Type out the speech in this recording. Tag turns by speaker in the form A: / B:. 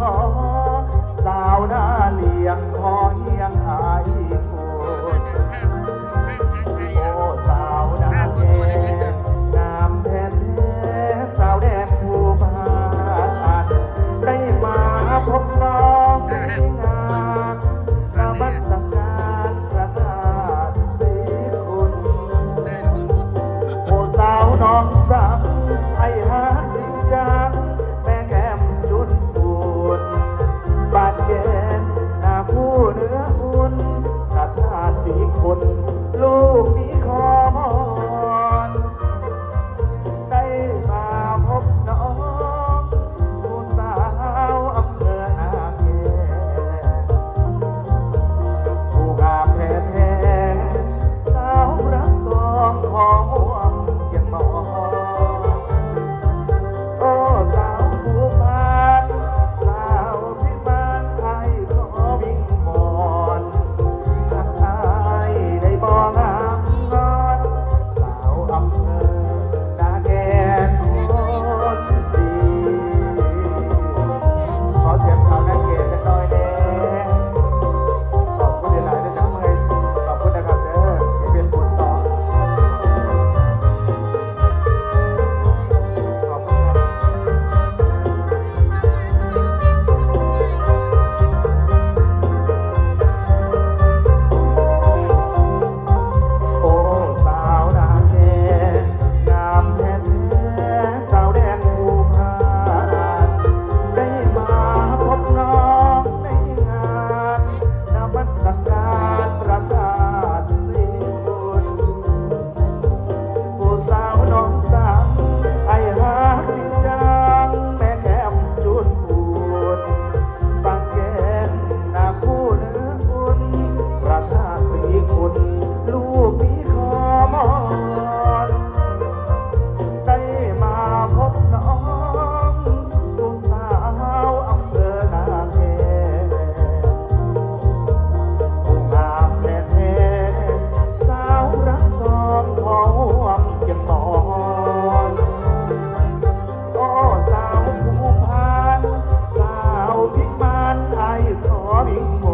A: สาวน่าเรียงคอเฮียงหายคุณโอ้สาวนาแดงงามแท้ๆสาวแดงผู้พานได้มาพบน้องในงานนมัสการพระธาตุศรีคุณโอ้สาวน้องสังไ Hollywood.